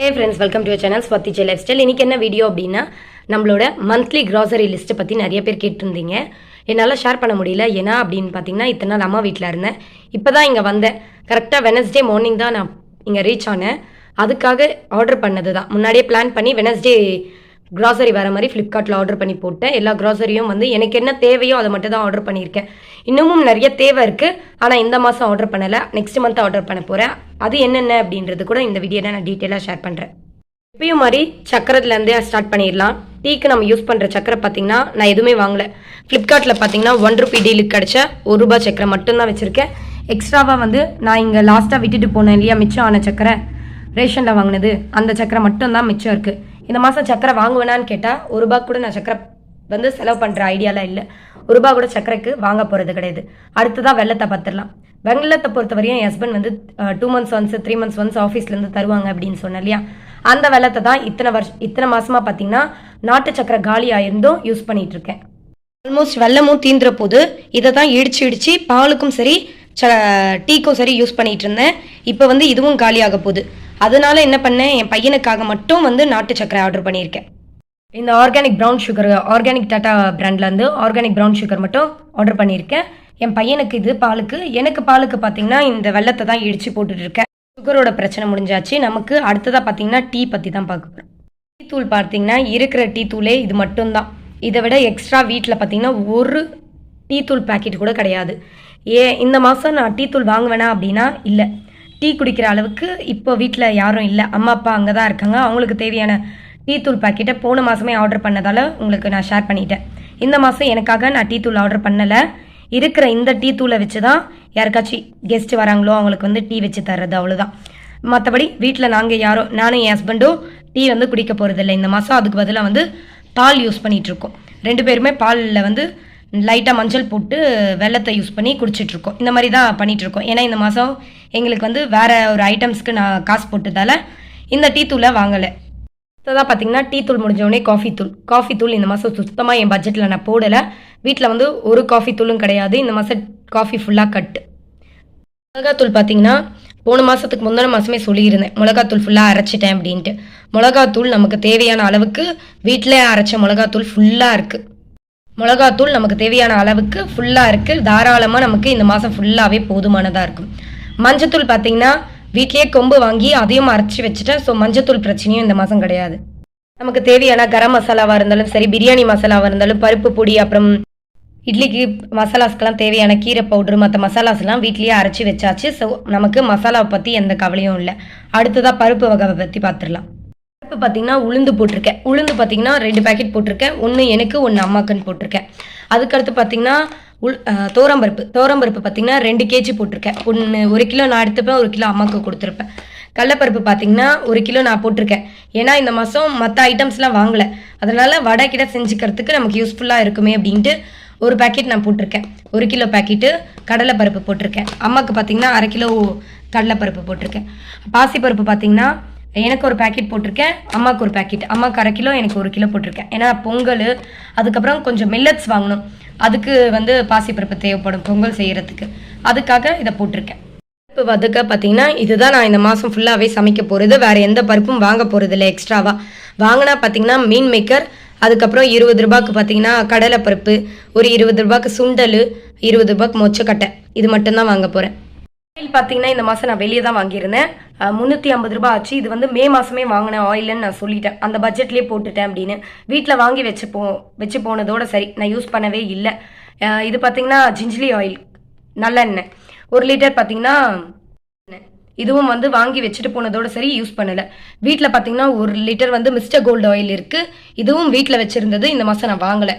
Hey friends welcome to channel Swathi J lifestyle இன்றைக்கி என்ன video அப்படின்னா நம்மளோட மந்த்லி கிராசரி லிஸ்ட்டை பற்றி நிறைய பேர் கேட்டிருந்தீங்க. என்னால் ஷேர் பண்ண முடியல. ஏன்னா அப்படின்னு பார்த்தீங்கன்னா இத்தனை நாள் அம்மா வீட்டில் இருந்தேன். இப்போ தான் இங்கே வந்தேன். கரெக்டாக வெனஸ்டே மார்னிங் தான் நான் இங்கே ரீச் ஆனேன். அதுக்காக ஆர்டர் பண்ணது தான் முன்னாடியே பிளான் பண்ணி வெனஸ்டே க்ராசரி வர மாதிரி ஃப்ளிப்கார்ட்டில் ஆர்டர் பண்ணி போட்டேன். எல்லா கிராசரியும் வந்து எனக்கு என்ன தேவையோ அதை மட்டும் தான் ஆர்டர் பண்ணியிருக்கேன். இன்னமும் நிறைய தேவை இருக்குது ஆனால் இந்த மாதம் ஆர்டர் பண்ணலை. நெக்ஸ்ட் மந்த் ஆர்டர் பண்ண போகிறேன் அது என்னென்ன அப்படின்றது கூட இந்த வீடியோவில் நான் டீட்டெயிலாக ஷேர் பண்ணுறேன் இப்பயும் மாதிரி சக்கரத்துலேருந்தே ஸ்டார்ட் பண்ணிடலாம். டீக்கு நம்ம யூஸ் பண்ணுற சக்கரை பார்த்தீங்கன்னா நான் எதுவுமே வாங்கலை. ஃப்ளிப்கார்ட்டில் பார்த்தீங்கன்னா ஒன் ருபி டீலுக்கு கிடச்ச ஒரு ரூபாய் சக்கரை மட்டும்தான் வச்சுருக்கேன். எக்ஸ்ட்ராவாக வந்து நான் இங்கே லாஸ்ட்டாக விட்டுட்டு போனேன் இல்லையா மிச்சம் ஆன சக்கரை? ரேஷனில் வாங்கினது. அந்த சக்கரை மட்டும்தான் மிச்சம் இருக்குது இந்த மாதம் சக்கரை வாங்குவேனான்னு கேட்டால் ஒரு ரூபா கூட நான் சக்கரை வந்து செலவு பண்ணுற ஐடியாலாம் இல்லை. ஒரு ரூபா கூட சக்கரைக்கு வாங்க போகிறது கிடையாது. அடுத்ததான் வெள்ளத்தை பார்த்துடலாம். வெள்ளத்தை பொறுத்தவரையும் என் ஹஸ்பண்ட் வந்து two months once three months once ஆஃபீஸ்லேருந்து தருவாங்க அப்படின்னு சொன்னேன் இல்லையா? அந்த வெள்ளத்தை தான் இத்தனை வருஷம் இத்தனை மாதமாக பார்த்தீங்கன்னா நாட்டு சக்கரை காலி ஆயிருந்தும் யூஸ் பண்ணிகிட்டு இருக்கேன் ஆல்மோஸ்ட் வெள்ளமும் தீந்துற போது இதை தான் இடிச்சு இடிச்சு பாலுக்கும் சரி ச டீக்கும் சரி யூஸ் பண்ணிகிட்டு இருந்தேன் இப்போ வந்து இதுவும் காலியாக போகுது. அதனால என்ன பண்ணேன்? என் பையனுக்காக மட்டும் வந்து நாட்டு சக்கரை ஆர்டர் பண்ணியிருக்கேன். இந்த organic brown sugar organic Tata பிராண்ட்லேருந்து organic brown sugar மட்டும் ஆர்டர் பண்ணியிருக்கேன். என் பையனுக்கு இது பாலுக்கு எனக்கு பாலுக்கு பார்த்தீங்கன்னா இந்த வெள்ளத்தை தான் இடிச்சு போட்டுட்டு இருக்கேன். சுகரோட பிரச்சனை முடிஞ்சாச்சு. நமக்கு அடுத்ததாக பார்த்தீங்கன்னா டீ பற்றி தான் பார்க்க போகிறோம் டீ தூள் பார்த்தீங்கன்னா இருக்கிற டீ தூளே இது மட்டும்தான். இதை விட எக்ஸ்ட்ரா வீட்டில் பார்த்தீங்கன்னா ஒரு டீ தூள் பாக்கெட் கூட கிடையாது. ஏ இந்த மாதம் நான் டீ தூள் வாங்குவேனா அப்படின்னா இல்லை. டீ குடிக்கிற அளவுக்கு இப்போ வீட்டில் யாரும் இல்லை. அம்மா அப்பா அங்கே தான் இருக்காங்க. அவங்களுக்கு தேவையான டீ தூள் பாக்கெட்டை போன மாதமே ஆர்டர் பண்ணதால் உங்களுக்கு நான் ஷேர் பண்ணிட்டேன். இந்த மாதம் எனக்காக நான் டீ தூள் ஆர்டர் பண்ணலை. இருக்கிற இந்த டீ தூளை வச்சு தான் யாருக்காச்சும் கெஸ்ட் வராங்களோ அவங்களுக்கு வந்து டீ வச்சு தர்றது அவ்வளோதான் மற்றபடி வீட்டில் நாங்கள் யாரும் நானும் என் ஹஸ்பண்டும் டீ வந்து குடிக்க போகிறதில்ல இந்த மாதம் அதுக்கு பதிலாக வந்து பால் யூஸ் பண்ணிகிட்ருக்கோம் ரெண்டு பேருமே பாலில் வந்து லைட்டாக மஞ்சள் போட்டு வெள்ளத்தை யூஸ் பண்ணி குடிச்சிட்ருக்கோம் இந்த மாதிரி தான் பண்ணிகிட்ருக்கோம் ஏன்னா இந்த மாதம் எங்களுக்கு வந்து வேறு ஒரு ஐட்டம்ஸ்க்கு நான் காசு போட்டதால இந்த டீ தூளை வாங்கலை. தான் பார்த்தீங்கன்னா டீ தூள் முடிஞ்ச உடனே காஃபி தூள். காஃபி தூள் இந்த மாதம் சுத்தமாக என் பட்ஜெட்டில் நான் போடலை. வீட்டில் வந்து ஒரு காஃபி தூளும் கிடையாது. இந்த மாதம் காஃபி ஃபுல்லாக கட்டு மிளகாத்தூள் பார்த்தீங்கன்னா போன மாதத்துக்கு முந்தின மாதமே சொல்லியிருந்தேன். மிளகாத்தூள் ஃபுல்லாக அரைச்சிட்டேன் அப்படின்ட்டு. மிளகாத்தூள் நமக்கு தேவையான அளவுக்கு வீட்டிலே அரைச்ச மிளகாத்தூள் ஃபுல்லாக இருக்குது மிளகாத்தூள் நமக்கு தேவையான அளவுக்கு ஃபுல்லாக இருக்குது தாராளமாக நமக்கு இந்த மாதம் ஃபுல்லாகவே போதுமானதாக இருக்கும். மஞ்சத்தூள் பார்த்தீங்கன்னா வீட்லேயே கொம்பு வாங்கி அதையும் அரைச்சி வச்சுட்டேன் ஸோ மஞ்சத்தூள் பிரச்சனையும் இந்த மாதம் கிடையாது. நமக்கு தேவையான கரம் மசாலாவாக இருந்தாலும் சரி பிரியாணி மசாலாவாக இருந்தாலும் பருப்பு பொடி அப்புறம் இட்லிக்கு மசாலாஸ்க்கெல்லாம் தேவையான கீரை பவுடர் மற்ற மசாலாஸ்லாம் வீட்லேயே அரைச்சி வச்சாச்சு. ஸோ நமக்கு மசாலாவை பற்றி எந்த கவலையும் இல்லை. அடுத்ததாக பருப்பு வகை பற்றி பார்த்துடலாம் பருப்பு பார்த்தீங்கன்னா உளுந்து போட்டிருக்கேன். உளுந்து பார்த்தீங்கன்னா ரெண்டு பேக்கெட் போட்டிருக்கேன். ஒன்று எனக்கு ஒன்று அம்மாக்குன்னு போட்டிருக்கேன். அதுக்கடுத்து பார்த்தீங்கன்னா உள் தோரம்பருப்பு தோரம்பருப்பு பார்த்தீங்கன்னா ரெண்டு கேஜி போட்டிருக்கேன். ஒன்று ஒரு கிலோ நான் எடுத்துப்பேன் ஒரு கிலோ அம்மாவுக்கு கொடுத்துருப்பேன். கடலப்பருப்பு பார்த்தீங்கன்னா ஒரு கிலோ நான் போட்டிருக்கேன். ஏன்னா இந்த மாதம் மற்ற ஐட்டம்ஸ்லாம் வாங்கலை. அதனால் வடை கிட்ட செஞ்சுக்கிறதுக்கு நமக்கு யூஸ்ஃபுல்லாக இருக்குமே அப்படின்ட்டு ஒரு பேக்கெட் நான் போட்டிருக்கேன். ஒரு கிலோ பேக்கெட்டு கடலைப்பருப்பு போட்டிருக்கேன். அம்மாவுக்கு பார்த்தீங்கன்னா அரை கிலோ கடலைப்பருப்பு போட்டிருக்கேன். பாசிப்பருப்பு பார்த்தீங்கன்னா எனக்கு ஒரு பேக்கெட் போட்டிருக்கேன் அம்மாவுக்கு ஒரு பேக்கெட் அம்மாவுக்கு அரை கிலோ எனக்கு ஒரு கிலோ போட்டிருக்கேன். ஏன்னா பொங்கல் அதுக்கப்புறம் கொஞ்சம் மில்லட்ஸ் வாங்கணும். அதுக்கு வந்து பாசிப்பருப்பு தேவைப்படும் பொங்கல் செய்கிறதுக்கு அதுக்காக இதை போட்டிருக்கேன். பருப்பு வதக்க பார்த்தீங்கன்னா இதுதான் நான் இந்த மாதம் ஃபுல்லாகவே சமைக்க போகிறது வேறு எந்த பருப்பும் வாங்க போகிறது இல்லை எக்ஸ்ட்ராவாக வாங்கினா பார்த்தீங்கன்னா மீன் மேக்கர் அதுக்கப்புறம் இருபது ரூபாய்க்கு பார்த்தீங்கன்னா கடலைப்பருப்பு ஒரு இருபது ரூபாய்க்கு சுண்டல் இருபது ரூபாய்க்கு மொச்சக்கட்டை. இது மட்டும்தான் வாங்க போகிறேன் பார்த்தீங்கன்னா இந்த மாதம் நான் வெளியே தான் வாங்கியிருந்தேன். முந்நூற்றி ஐம்பது ரூபாய் ஆச்சு. இது வந்து மே மாதமே வாங்கின ஆயில்னு நான் சொல்லிட்டேன். அந்த பட்ஜெட்லேயே போட்டுட்டேன் அப்படின்னு. வீட்டில் வாங்கி வச்சு போ வச்சு போனதோட சரி. நான் யூஸ் பண்ணவே இல்லை. இது பார்த்தீங்கன்னா ஜிஞ்சிலி ஆயில் நல்லெண்ணெய் ஒரு லிட்டர் பார்த்தீங்கன்னா இதுவும் வந்து வாங்கி வச்சுட்டு போனதோட சரி யூஸ் பண்ணலை. வீட்டில் பார்த்தீங்கன்னா ஒரு லிட்டர் வந்து மிஸ்டர் கோல்டு ஆயில் இருக்குது இதுவும் வீட்டில் வச்சுருந்தது இந்த மாதம் நான் வாங்கலை.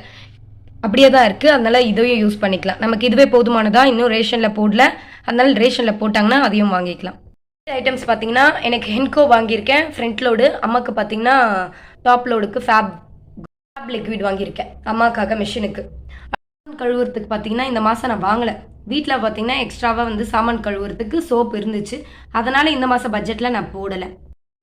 அப்படியே தான் இருக்குது அதனால் இதையும் யூஸ் பண்ணிக்கலாம். நமக்கு இதுவே போதுமானதா? இன்னும் ரேஷனில் போடல. அதனால் ரேஷனில் போட்டாங்கன்னா அதையும் வாங்கிக்கலாம். ஐட்டம்ஸ் பார்த்தீங்கன்னா எனக்கு ஹென்கோ வாங்கியிருக்கேன். ஃப்ரண்ட் லோடு அம்மாவுக்கு பார்த்தீங்கன்னா டாப் லோடுக்கு ஃபேப் ஃபேப் லிக்விட் வாங்கியிருக்கேன். அம்மாக்காக மிஷினுக்கு சாமான் கழுவுறதுக்கு பார்த்தீங்கன்னா இந்த மாதம் நான் வாங்கலை. வீட்டில் பார்த்தீங்கன்னா எக்ஸ்ட்ராவாக வந்து சாமான் கழுவுறதுக்கு சோப் இருந்துச்சு. அதனால் இந்த மாதம் பட்ஜெட்டில் நான் போடலை.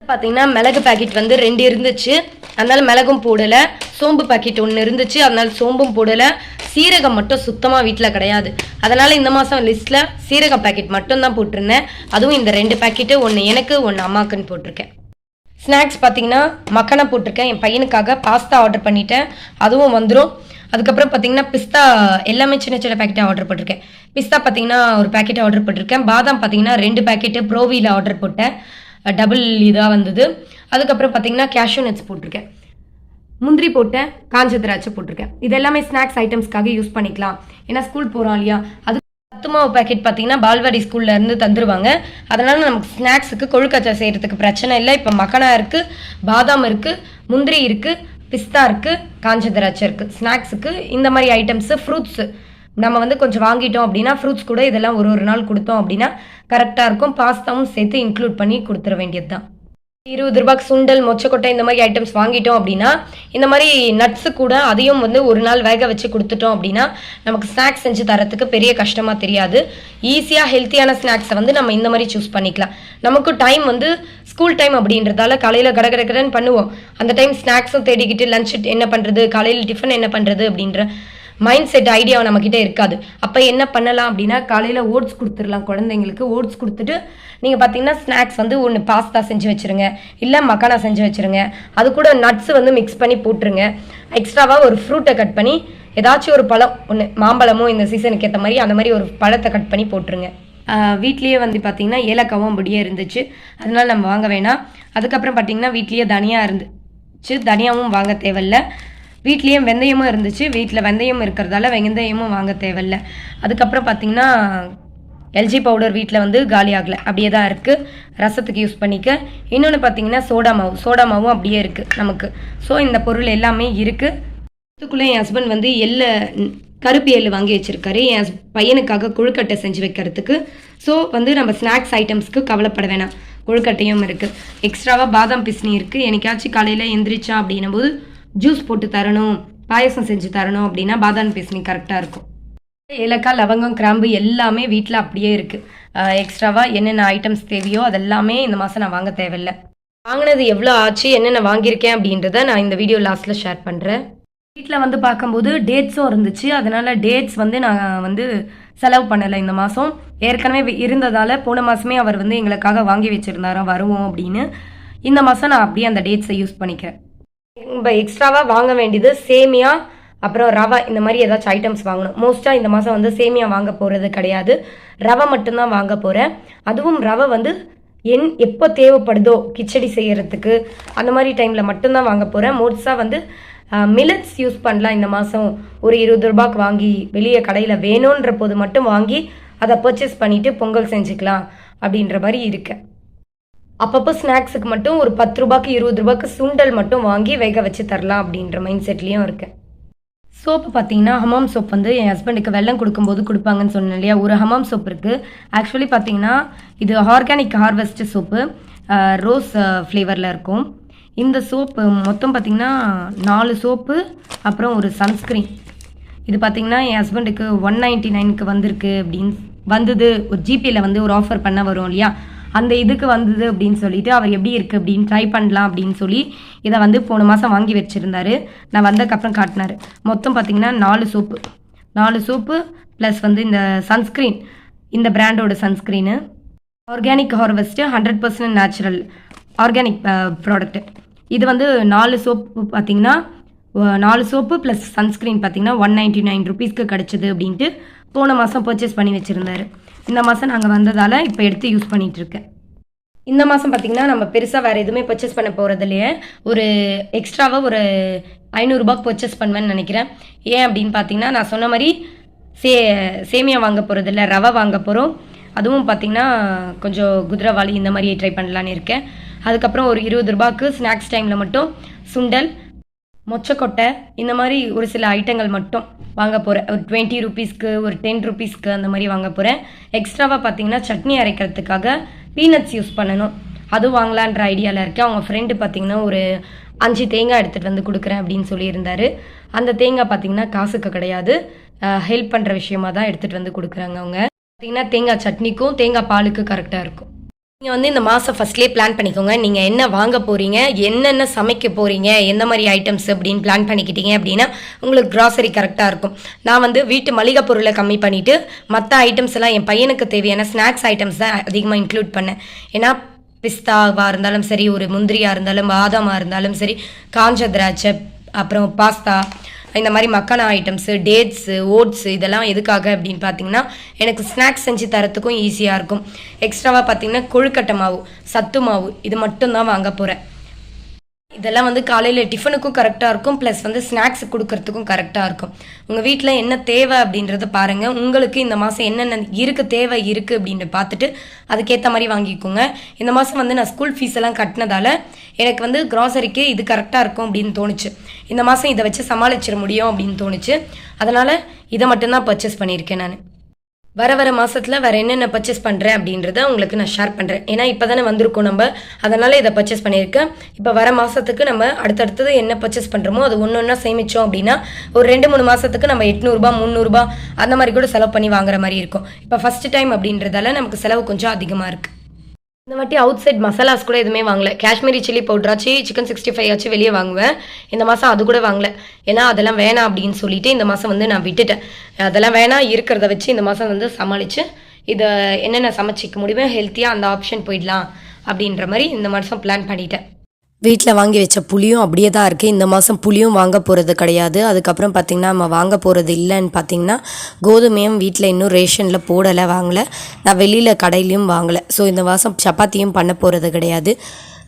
பார்த்தீங்கன்னா மிளகு பாக்கெட் வந்து ரெண்டு இருந்துச்சு. அதனால் மிளகும் போடலை. சோம்பு பாக்கெட் ஒன்று இருந்துச்சு. அதனால் சோம்பும் போடலை. சீரகம் மட்டும் சுத்தமாக வீட்டில் கிடையாது. அதனால் இந்த மாதம் லிஸ்ட்டில் சீரகம் பாக்கெட் மட்டும் தான் போட்டிருந்தேன். அதுவும் இந்த ரெண்டு பாக்கெட்டு ஒன்று எனக்கு ஒன்று அம்மாக்குன்னு போட்டிருக்கேன். ஸ்நாக்ஸ் பார்த்தீங்கன்னா மக்கனை போட்டிருக்கேன். என் பையனுக்காக பாஸ்தா ஆர்டர் பண்ணிட்டேன். அதுவும் வந்துடும் அதுக்கப்புறம் பார்த்தீங்கன்னா பிஸ்தா எல்லாமே சின்ன சின்ன பேக்கெட்டாக ஆர்டர் போட்டிருக்கேன். பிஸ்தா பார்த்தீங்கன்னா ஒரு பேக்கெட் ஆர்டர் போட்டிருக்கேன். பாதாம் பார்த்தீங்கன்னா ரெண்டு பேக்கெட்டு ப்ரோவியில் ஆர்டர் போட்டேன். டபுள் இதாக வந்தது. அதுக்கப்புறம் பார்த்தீங்கன்னா கேஷ்யூ நட்ஸ் போட்டிருக்கேன். முந்திரி போட்டேன் காஞ்ச திராட்சை போட்டிருக்கேன். இது எல்லாமே ஸ்நாக்ஸ் ஐட்டம்ஸ்க்காக யூஸ் பண்ணிக்கலாம். ஏன்னா ஸ்கூல் போகிறோம் இல்லையா? அது சத்துமாவு பேக்கெட் பார்த்தீங்கன்னா பால்வாடி ஸ்கூல்ல இருந்து தந்துருவாங்க. அதனால நமக்கு ஸ்நாக்ஸுக்கு கொழுக்கச்சா செய்யறதுக்கு பிரச்சனை இல்லை. இப்போ மக்கனா இருக்கு பாதாம் இருக்கு முந்திரி இருக்கு பிஸ்தா இருக்கு காஞ்ச திராட்சை இருக்கு. ஸ்நாக்ஸுக்கு இந்த மாதிரி ஐட்டம்ஸ் ஃப்ரூட்ஸ் நம்ம வந்து கொஞ்சம் வாங்கிட்டோம் அப்படின்னா ஃப்ரூட்ஸ் கூட இதெல்லாம் ஒரு ஒரு நாள் கொடுத்தோம் அப்படின்னா கரெக்டாக இருக்கும். பாஸ்தாவும் சேர்த்து இன்க்ளூட் பண்ணி கொடுத்துட வேண்டியது தான் இருபது ரூபாய்க்கு சுண்டல் மொச்சக்கொட்டை இந்த மாதிரி ஐட்டம்ஸ் வாங்கிட்டோம் அப்படின்னா இந்த மாதிரி நட்ஸு கூட அதையும் வந்து ஒரு நாள் வேக வச்சு கொடுத்துட்டோம் அப்படின்னா நமக்கு ஸ்நாக்ஸ் செஞ்சு தரத்துக்கு பெரிய கஷ்டமாக தெரியாது. ஈஸியாக ஹெல்த்தியான ஸ்நாக்ஸை வந்து நம்ம இந்த மாதிரி சூஸ் பண்ணிக்கலாம். நமக்கு டைம் வந்து ஸ்கூல் டைம் அப்படின்றதால காலையில் கடகடகடன்னு பண்ணுவோம். அந்த டைம் ஸ்நாக்ஸும் தேடிக்கிட்டு லஞ்ச் என்ன பண்ணுறது காலையில் டிஃபன் என்ன பண்ணுறது அப்படின்ற மைண்ட் செட் ஐடியா நம்மக்கிட்ட இருக்காது. அப்போ என்ன பண்ணலாம் அப்படின்னா காலையில் ஓட்ஸ் கொடுத்துடலாம் குழந்தைங்களுக்கு. ஓட்ஸ் கொடுத்துட்டு நீங்கள் பார்த்தீங்கன்னா ஸ்நாக்ஸ் வந்து ஒன்று பாஸ்தா செஞ்சு வச்சுருங்க. இல்லை மக்கானா செஞ்சு வச்சுருங்க. அது கூட நட்ஸ் வந்து மிக்ஸ் பண்ணி போட்டுருங்க. எக்ஸ்ட்ராவாக ஒரு ஃப்ரூட்டை கட் பண்ணி ஏதாச்சும் ஒரு பழம் ஒன்று மாம்பழமும் இந்த சீசனுக்கு ஏற்ற மாதிரி அந்த மாதிரி ஒரு பழத்தை கட் பண்ணி போட்டுருங்க. வீட்லேயே வந்து பார்த்திங்கன்னா ஏலக்காவும் அப்படியே இருந்துச்சு. அதனால் நம்ம வாங்க வேணாம். அதுக்கப்புறம் பார்த்திங்கன்னா வீட்லேயே தனியாக இருந்துச்சு தனியாவும் வாங்க தேவையில்ல. வீட்லேயே வெந்தயமும் இருந்துச்சு. வீட்டில் வெந்தயம் இருக்கிறதால வெந்தயமும் வாங்க தேவையில்ல. அதுக்கப்புறம் பார்த்தீங்கன்னா எல்ஜி பவுடர் வீட்டில் வந்து காலி ஆகலை. அப்படியே தான் இருக்குது ரசத்துக்கு யூஸ் பண்ணிக்க. இன்னொன்று பார்த்தீங்கன்னா சோடா மாவு. சோடா மாவும் அப்படியே இருக்குது நமக்கு. ஸோ இந்த பொருள் எல்லாமே இருக்குது அதுக்குள்ளே என் ஹஸ்பண்ட் வந்து எள்ளை கருப்பு எள்ளு வாங்கி வச்சுருக்காரு. என் பையனுக்காக கொழுக்கட்டை செஞ்சு வைக்கிறதுக்கு. ஸோ வந்து நம்ம ஸ்நாக்ஸ் ஐட்டம்ஸ்க்கு கவலைப்பட வேணாம். கொழுக்கட்டையும் இருக்குது எக்ஸ்ட்ராவாக பாதாம் பிஸ்னி இருக்குது என்னைக்காச்சும் காலையில் எந்திரிச்சா அப்படின்னும் போது ஜூஸ் போட்டு தரணும் பாயசம் செஞ்சு தரணும் அப்படின்னா பாதாம் பிஸ்னி கரெக்டாக இருக்கும். ஏலக்காய் லவங்கம் கிராம்பு எல்லாமே வீட்டில் அப்படியே இருக்குது எக்ஸ்ட்ராவாக என்னென்ன ஐட்டம்ஸ் தேவையோ அதெல்லாமே இந்த மாதம் நான் வாங்க தேவையில்ல. வாங்கினது எவ்வளோ ஆச்சு என்னென்ன வாங்கியிருக்கேன் அப்படின்றத நான் இந்த வீடியோ லாஸ்ட்டில் ஷேர் பண்ணுறேன் வீட்டில் வந்து பார்க்கும்போது டேட்ஸும் இருந்துச்சு. அதனால் டேட்ஸ் வந்து நான் வந்து செலவு பண்ணலை இந்த மாதம் ஏற்கனவே இருந்ததால் போன மாதமே அவர் வந்து எங்களுக்காக வாங்கி வச்சுருந்தாரோ வருவோம் அப்படின்னு. இந்த மாதம் நான் அப்படியே அந்த டேட்ஸை யூஸ் பண்ணிக்கிறேன். நம்ம எக்ஸ்ட்ராவாக வாங்க வேண்டியது சேமியா அப்புறம் ரவை இந்த மாதிரி ஏதாச்சும் ஐட்டம்ஸ் வாங்கணும். மோஸ்ட்டாக இந்த மாதம் வந்து சேமியா வாங்க போகிறது கிடையாது. ரவை மட்டும்தான் வாங்க போகிறேன் அதுவும் ரவை வந்து என் எப்போ தேவைப்படுதோ கிச்சடி செய்கிறதுக்கு அந்த மாதிரி டைமில் மட்டும்தான் வாங்க போகிறேன் மோஸ்ட்டாக வந்து மில்லட்ஸ் யூஸ் பண்ணலாம் இந்த மாதம் ஒரு இருபது ரூபாய்க்கு வாங்கி வெளியே கடையில் வேணுன்ற போது மட்டும் வாங்கி அதை பர்ச்சேஸ் பண்ணிவிட்டு பொங்கல் செஞ்சுக்கலாம் அப்படின்ற மாதிரி இருக்கேன். அப்பப்போ ஸ்நாக்ஸுக்கு மட்டும் ஒரு பத்து ரூபாய்க்கு இருபது ரூபாய்க்கு சுண்டல் மட்டும் வாங்கி வேக வச்சு தரலாம் அப்படின்ற மைண்ட் செட்லேயும் இருக்கேன் சோப்பு பார்த்தீங்கன்னா ஹமாம் சோப் வந்து என் ஹஸ்பண்டுக்கு வெள்ளம் கொடுக்கும்போது கொடுப்பாங்கன்னு சொன்னேன் இல்லையா? ஒரு ஹமாம் சோப் இருக்குது ஆக்சுவலி பார்த்தீங்கன்னா இது ஆர்கானிக் ஹார்வெஸ்ட் சோப்பு. ரோஸ் ஃப்ளேவரில் இருக்கும். இந்த சோப்பு மொத்தம் பார்த்தீங்கன்னா நாலு சோப்பு அப்புறம் ஒரு சன்ஸ்க்ரீன் இது பார்த்தீங்கன்னா என் ஹஸ்பண்டுக்கு ஒன் நைன்ட்டி நைனுக்கு வந்திருக்கு அப்படின்னு வந்தது. ஒரு ஜிபேயில் வந்து ஒரு ஆஃபர் பண்ண வரும் இல்லையா? அந்த இதுக்கு வந்தது அப்படின்னு சொல்லிட்டு அவர் எப்படி இருக்குது அப்படின்னு ட்ரை பண்ணலாம் அப்படின்னு சொல்லி இதை வந்து போன மாதம் வாங்கி வச்சுருந்தாரு. நான் வந்ததுக்கப்புறம் காட்டினார். மொத்தம் பார்த்தீங்கன்னா நாலு சோப்பு நாலு சோப்பு ப்ளஸ் வந்து இந்த சன்ஸ்க்ரீன் இந்த பிராண்டோட sunscreen organic harvest hundred percent natural organic product இது வந்து நாலு சோப்பு பார்த்தீங்கன்னா நாலு சோப்பு ப்ளஸ் சன்ஸ்க்ரீன் பார்த்தீங்கன்னா ஒன் நைன்ட்டி நைன் ருபீஸ்க்கு கிடச்சிது அப்படின்ட்டு போன மாதம் பர்ச்சேஸ் பண்ணி வச்சுருந்தாரு. இந்த மாதம் நாங்கள் வந்ததால் இப்போ எடுத்து யூஸ் பண்ணிகிட்ருக்கேன் இந்த மாதம் பார்த்தீங்கன்னா நம்ம பெருசாக வேறு எதுவுமே பர்ச்சேஸ் பண்ண போகிறது இல்லையே. ஒரு எக்ஸ்ட்ராவாக ஒரு ஐநூறுரூபா பர்ச்சேஸ் பண்ணுவேன்னு நினைக்கிறேன். ஏன் அப்படின்னு பார்த்தீங்கன்னா நான் சொன்ன மாதிரி சே சேமியா வாங்க போகிறது இல்லை ரவை வாங்க போகிறோம் அதுவும் பார்த்தீங்கன்னா கொஞ்சம் குதிரைவாளி இந்த மாதிரி ட்ரை பண்ணலான்னு இருக்கேன். அதுக்கப்புறம் ஒரு இருபது ரூபாய்க்கு ஸ்நாக்ஸ் டைமில் மட்டும் சுண்டல் மொச்சக்கொட்டை இந்த மாதிரி ஒரு சில ஐட்டங்கள் மட்டும் வாங்க போகிறேன் ஒரு டுவெண்ட்டி ருபீஸ்க்கு ஒரு டென் ருபீஸ்க்கு அந்த மாதிரி வாங்க போகிறேன் எக்ஸ்ட்ராவாக பார்த்தீங்கன்னா சட்னி அரைக்கிறதுக்காக பீனட்ஸ் யூஸ் பண்ணணும். அது வாங்கலான்ற ஐடியாவில் இருக்கேன். அவங்க ஃப்ரெண்டு பார்த்தீங்கன்னா ஒரு அஞ்சு தேங்காய் எடுத்துகிட்டு வந்து கொடுக்குறேன் அப்படின்னு சொல்லியிருந்தாரு. அந்த தேங்காய் பார்த்தீங்கன்னா காசுக்கு கிடையாது. ஹெல்ப் பண்ணுற விஷயமா தான் எடுத்துகிட்டு வந்து கொடுக்குறாங்க அவங்க. பார்த்தீங்கன்னா தேங்காய் சட்னிக்கும் தேங்காய் பாலுக்கு கரெக்டாக இருக்கும். நீங்கள் வந்து இந்த மாதம் ஃபஸ்ட்லேயே பிளான் பண்ணிக்கோங்க. நீங்கள் என்ன வாங்க போகிறீங்க என்னென்ன சமைக்க போகிறீங்க எந்த மாதிரி ஐட்டம்ஸ் அப்படின்னு பிளான் பண்ணிக்கிட்டீங்க அப்படின்னா உங்களுக்கு கிராசரி கரெக்டாக இருக்கும். நான் வந்து வீட்டு மளிகை பொருளை கம்மி பண்ணிவிட்டு மற்ற ஐட்டம்ஸ் எல்லாம் என் பையனுக்கு தேவையான ஸ்நாக்ஸ் ஐட்டம்ஸ் தான் அதிகமாக இன்க்ளூட் பண்ணேன். ஏன்னா பிஸ்தாவாக இருந்தாலும் சரி ஒரு முந்திரியாக இருந்தாலும் பாதாமாக இருந்தாலும் சரி காஞ்ச திராட்சை அப்புறம் பாஸ்தா இந்த மாதிரி மக்கான ஐட்டம்ஸு டேட்ஸு ஓட்ஸு இதெல்லாம் எதுக்காக அப்படின்னு பார்த்தீங்கன்னா எனக்கு ஸ்நாக்ஸ் செஞ்சு தரத்துக்கும் ஈஸியாக இருக்கும். எக்ஸ்ட்ராவாக பார்த்தீங்கன்னா கொழுக்கட்டை மாவு சத்து மாவு இது மட்டும்தான் வாங்க போகிறேன் இதெல்லாம் வந்து காலையில் டிஃபனுக்கும் கரெக்டாக இருக்கும். ப்ளஸ் வந்து ஸ்நாக்ஸ் கொடுக்கறதுக்கும் கரெக்டாக இருக்கும். உங்கள் வீட்டில் என்ன தேவை அப்படின்றத பாருங்கள் உங்களுக்கு இந்த மாதம் என்னென்ன இருக்குது தேவை இருக்குது அப்படின்னு பார்த்துட்டு அதுக்கேற்ற மாதிரி வாங்கிக்கோங்க. இந்த மாதம் வந்து நான் ஸ்கூல் ஃபீஸ் எல்லாம் கட்டினதால எனக்கு வந்து க்ராசரிக்கு இது கரெக்டாக இருக்கும் அப்படின்னு தோணுச்சு. இந்த மாதம் இதை வச்சு சமாளிச்சிட முடியும் அப்படின்னு தோணுச்சு. அதனால் இதை மட்டும்தான் பர்ச்சேஸ் பண்ணியிருக்கேன் நான். வர வர மாதத்தில் வேறு என்னென்ன பர்ச்சேஸ் பண்ணுறேன் அப்படின்றத உங்களுக்கு நான் ஷேர் பண்ணுறேன் ஏன்னா இப்பதானே வந்திருக்கோம் நம்ம. அதனால் இதை பர்ச்சேஸ் பண்ணியிருக்கேன். இப்போ வர மாதத்துக்கு நம்ம அடுத்தடுத்தது என்ன பர்ச்சேஸ் பண்ணுறோமோ அது ஒன்று ஒன்றா சேமித்தோம் அப்படின்னா ஒரு ரெண்டு மூணு மாதத்துக்கு நம்ம எட்நூறுபா முந்நூறுபா அந்த மாதிரி கூட செலவு பண்ணி வாங்குற மாதிரி இருக்கும். இப்போ ஃபர்ஸ்ட் டைம் அப்படின்றதால நமக்கு செலவு கொஞ்சம் அதிகமாக இருக்குது இந்த வாட்டி அவுட் சைட் மசாலாஸ் கூட எதுவுமே வாங்கல. காஷ்மீரி சில்லி பவுடராச்சு சிக்கன் சிக்ஸ்டி ஃபைவ் ஆச்சு வெளியே வாங்குவேன். இந்த மாதம் அது கூட வாங்கல. ஏன்னா அதெல்லாம் வேணாம் அப்படின்னு சொல்லிட்டு இந்த மாதம் வந்து நான் விட்டுட்டேன். அதெல்லாம் வேணாம் இருக்கிறத வச்சு இந்த மாதம் வந்து சமாளித்து இதை என்னென்ன சமைச்சிக்க முடியுமோ ஹெல்த்தியாக அந்த ஆப்ஷன் போயிடலாம் அப்படின்ற மாதிரி இந்த மாதம் பிளான் பண்ணிட்டேன். வீட்டில் வாங்கி வச்ச புளியும் அப்படியே தான் இருக்குது இந்த மாதம் புளியும் வாங்க போகிறது கிடையாது. அதுக்கப்புறம் பார்த்திங்கன்னா நம்ம வாங்க போகிறது இல்லைன்னு பார்த்தீங்கன்னா கோதுமையும் வீட்டில் இன்னும் ரேஷனில் போடலை வாங்கலை. நான் வெளியில் கடையிலையும் வாங்கலை. ஸோ இந்த மாதம் சப்பாத்தியும் பண்ண போகிறது கிடையாது.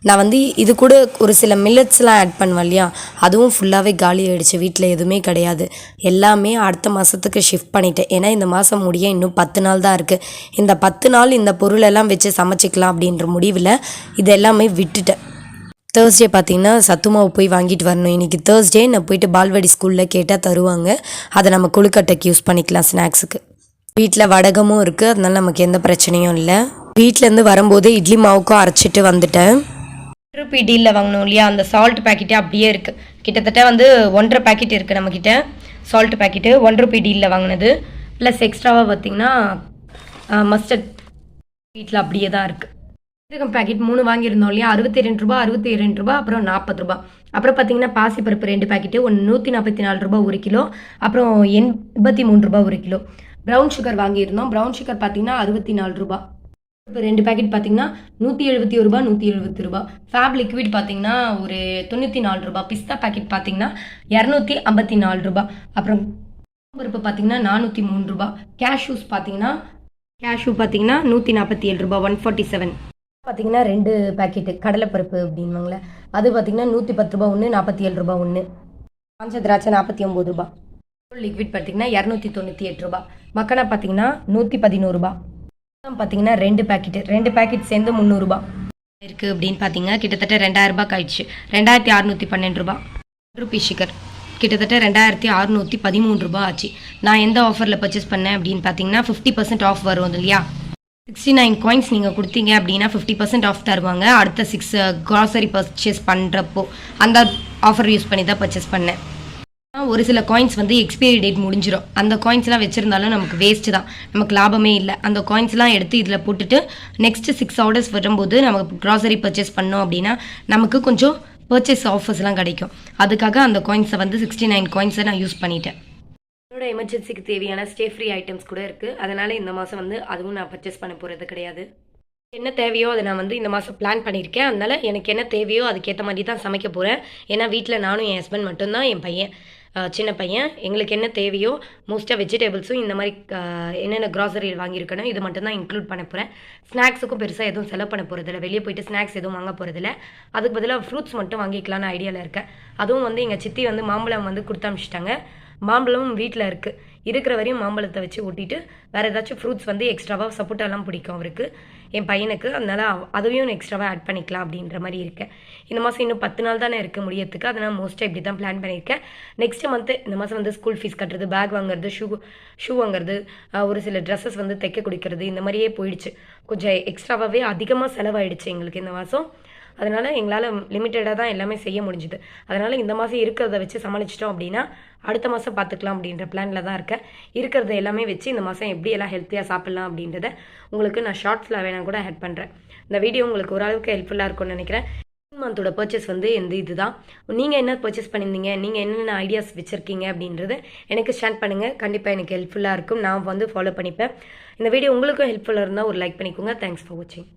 நான் வந்து இது கூட ஒரு சில மில்லட்ஸ்லாம் ஆட் பண்ணுவேன் இல்லையா? அதுவும் ஃபுல்லாகவே காலி ஆகிடுச்சு வீட்டில் எதுவுமே கிடையாது. எல்லாமே அடுத்த மாதத்துக்கு ஷிஃப்ட் பண்ணிட்டேன். ஏன்னா இந்த மாதம் முடிய இன்னும் பத்து நாள் தான் இருக்குது இந்த பத்து நாள் இந்த பொருளெல்லாம் வச்சு சமைச்சிக்கலாம் அப்படின்ற முடிவில் இது எல்லாமே விட்டுட்டேன். தேர்ஸ்டே பார்த்தீங்கன்னா சத்து மாவு போய் வாங்கிட்டு வரணும். இன்றைக்கி தேர்ஸ்டே நான் போயிட்டு பால்வாடி ஸ்கூலில் கேட்டால் தருவாங்க. அதை நம்ம கொழுக்கட்டைக்கு யூஸ் பண்ணிக்கலாம் ஸ்நாக்ஸுக்கு வீட்டில் வடகமும் இருக்குது அதனால நமக்கு எந்த பிரச்சனையும் இல்லை. வீட்டிலேருந்து வரும்போதே இட்லி மாவுக்கும் அரைச்சிட்டு வந்துட்டேன். ருபி டீலில் வாங்கினோம் இல்லையா? அந்த சால்ட் பாக்கெட்டே அப்படியே இருக்குது கிட்டத்தட்ட வந்து ஒன்றரை பாக்கெட் இருக்குது நம்மக்கிட்ட சால்ட் பாக்கெட்டு ஒன் பிடியில் டீலில் வாங்கினது ப்ளஸ் எக்ஸ்ட்ராவாக பார்த்தீங்கன்னா மஸ்டர்ட் வீட்டில் அப்படியே தான் இருக்குது சீரகம் பாக்கெட் மூணு வாங்கியிருந்தோம் இல்லையா? அறுபத்தி ரெண்டு ரூபா அறுபத்தி ரெண்டு ரூபா அப்புறம் நாற்பது ரூபா. அப்புறம் பார்த்தீங்கன்னா பாசிப்பருப்பு ரெண்டு பேக்கெட்டு ஒன்று நூற்றி நாற்பத்தி நாலு ரூபா ஒரு கிலோ அப்புறம் எண்பத்தி மூணு ரூபா ஒரு கிலோ. ப்ரௌன் சுகர் வாங்கியிருந்தோம். ப்ரௌன் சுகர் பார்த்தீங்கன்னா அறுபத்தி நாலு ரூபா. இப்போ ரெண்டு பேக்கெட் பார்த்தீங்கன்னா நூற்றி எழுபத்தி ஒரு ரூபா நூற்றி எழுபத்தி ரூபா. ஃபேப் லிக்விட் பார்த்தீங்கன்னா ஒரு தொண்ணூற்றி நாலு ரூபா. பிஸ்தா பாக்கெட் பார்த்தீங்கன்னா இரநூத்தி ஐம்பத்தி நாலு ரூபா. அப்புறம் பருப்பு பார்த்தீங்கன்னா நானூற்றி மூணு ரூபா. கேஷ்யூஸ் பார்த்தீங்கன்னா கேஷ்யூ பார்த்தீங்கன்னா நூற்றி நாற்பத்தி ஏழு ரூபா ஒன் ஃபார்ட்டி செவன் பார்த்தீங்கன்னா ரெண்டு பேக்கெட்டு கடலைப்பருப்பு அப்படின்வாங்களே அது பார்த்தீங்கன்னா நூற்றி பத்து ரூபா ஒன்று நாற்பத்தி ஏழு ரூபா ஒன்று காஞ்ச திராட்சை நாற்பத்தி ஒம்பது ரூபா லிக்விட் பார்த்தீங்கன்னா இரநூத்தி தொண்ணூற்றி எட்டு ரூபா மக்கனா பார்த்தீங்கன்னா நூற்றி பதினோருபா பார்த்தீங்கன்னா ரெண்டு பேக்கெட்டு ரெண்டு பேக்கெட் சேர்ந்து முந்நூறுரூபா இருக்குது அப்படின்னு பார்த்தீங்கன்னா கிட்டத்தட்ட ரெண்டாயிரரூபா ரூபாய் ஆயிடுச்சு. ரெண்டாயிரத்தி அறுநூற்றி பன்னெண்டு ரூபா ரூபி ஷிகர் கிட்டத்தட்ட ரெண்டாயிரத்தி அறுநூற்றி பதிமூணு ரூபாய் ஆச்சு. நான் எந்த ஆஃபரில் பர்ச்சேஸ் பண்ணேன் அப்படின்னு பார்த்தீங்கன்னா ஃபிஃப்டி பர்சன்ட் ஆஃப் வரும் இல்லையா? சிக்ஸ்டி நைன் காயின்ஸ் நீங்கள் கொடுத்தீங்க அப்படின்னா ஃபிஃப்டி பர்சன்ட் ஆஃப் தருவாங்க. அடுத்த சிக்ஸ் க்ராசரி பர்ச்சேஸ் பண்ணுறப்போ அந்த ஆஃபர் யூஸ் பண்ணி தான் பர்ச்சேஸ் பண்ணேன். ஒரு சில காயின்ஸ் வந்து எக்ஸ்பைரி டேட் முடிஞ்சிடும் அந்த காயின்ஸ்லாம் வச்சுருந்தாலும் நமக்கு வேஸ்ட்டு தான். நமக்கு லாபமே இல்லை. அந்த காயின்ஸ்லாம் எடுத்து இதில் போட்டுட்டு நெக்ஸ்ட் சிக்ஸ் ஆர்டர்ஸ் வரும்போது நமக்கு க்ராசரி பர்ச்சேஸ் பண்ணோம் அப்படின்னா நமக்கு கொஞ்சம் பர்ச்சேஸ் ஆஃபர்ஸ்லாம் கிடைக்கும். அதுக்காக அந்த காயின்ஸை வந்து சிக்ஸ்டி நைன் காயின்ஸை நான் யூஸ் பண்ணிட்டேன். என்னோட எமர்ஜென்சிக்கு தேவையான ஸ்டே ஃப்ரீ ஐட்டம்ஸ் கூட இருக்குது அதனால் இந்த மாதம் வந்து அதுவும் நான் பர்ச்சேஸ் பண்ண போகிறது கிடையாது. என்ன தேவையோ அதை நான் வந்து இந்த மாதம் பிளான் பண்ணியிருக்கேன். அதனால் எனக்கு என்ன தேவையோ அதுக்கேற்ற மாதிரி தான் சமைக்க போகிறேன் ஏன்னா வீட்டில் நானும் என் ஹஸ்பண்ட் மட்டும்தான் என் பையன் சின்ன பையன். எங்களுக்கு என்ன தேவையோ மோஸ்ட்டாக வெஜிடபிள்ஸும் இந்த மாதிரி என்னென்ன க்ராசரி வாங்கியிருக்கணும் இது மட்டும் தான் இன்க்ளூட் பண்ண போகிறேன் ஸ்நாக்ஸுக்கும் பெருசாக எதுவும் செலவு பண்ண போகிறதில்ல வெளியே போயிட்டு ஸ்நாக்ஸ் எதுவும் வாங்க போகிறதில்ல அதுக்கு பதிலாக ஃப்ரூட்ஸ் மட்டும் வாங்கிக்கலாம்னு ஐடியாவில் இருக்கேன். அதுவும் வந்து எங்கள் சித்தி வந்து மாம்பழம் வந்து கொடுத்து அனுப்பிச்சிட்டாங்க. மாம்பழமும் வீட்டில் இருக்குது இருக்கிற வரையும் மாம்பழத்தை வச்சு ஊட்டிட்டு வேறு ஏதாச்சும் ஃப்ரூட்ஸ் வந்து எக்ஸ்ட்ராவாக சப்போட்டாலாம் பிடிக்கும் அவருக்கு. என் பையனுக்கு அதனால் அதையும் எக்ஸ்ட்ராவாக ஆட் பண்ணிக்கலாம் அப்படின்ற மாதிரி இருக்கேன். இந்த மாதம் இன்னும் பத்து நாள் தானே இருக்க முடியறதுக்கு அதனால் மோஸ்ட்டாக இப்படி தான் பிளான் பண்ணியிருக்கேன். நெக்ஸ்ட் மந்த்து இந்த மாதம் வந்து ஸ்கூல் ஃபீஸ் கட்டுறது பேக் வாங்குறது ஷூ ஷூ வாங்குறது ஒரு சில ட்ரெஸ்ஸஸ் வந்து தைக்க குடிக்கிறது இந்த மாதிரியே போயிடுச்சு. கொஞ்சம் எக்ஸ்ட்ராவாகவே அதிகமாக செலவாயிடுச்சு எங்களுக்கு இந்த மாதம் அதனால் எங்களால் லிமிட்டடாக தான் எல்லாமே செய்ய முடிஞ்சுது. அதனால் இந்த மாதம் இருக்கிறத வச்சு சமாளிச்சிட்டோம் அப்படின்னா அடுத்த மாதம் பார்த்துக்கலாம் அப்படின்ற பிளானில் தான் இருக்கேன். இருக்கிறத எல்லாமே வச்சு இந்த மாதம் எப்படி எல்லாம் ஹெல்த்தியாக சாப்பிட்லாம் அப்படின்றத உங்களுக்கு நான் ஷார்ட்ஸில் வேணால் கூட ஆட் பண்ணுறேன் இந்த வீடியோ உங்களுக்கு ஓரளவுக்கு ஹெல்ப்ஃபுல்லாக இருக்கும்னு நினைக்கிறேன். மந்தோட பர்ச்சேஸ் வந்து இந்த இதுதான். நீங்கள் என்ன பர்ச்சேஸ் பண்ணியிருந்தீங்க? நீங்கள் என்னென்ன ஐடியாஸ் வச்சுருக்கீங்க அப்படின்றத எனக்கு ஷேர் பண்ணுங்கள் கண்டிப்பாக எனக்கு ஹெல்ப்ஃபுல்லாக இருக்கும். நான் வந்து ஃபாலோ பண்ணிப்பேன். இந்த வீடியோ உங்களுக்கும் ஹெல்ப்ஃபுல்லாக இருந்தால் ஒரு லைக் பண்ணிக்கோங்க. தேங்க்ஸ் ஃபார் வாட்சிங்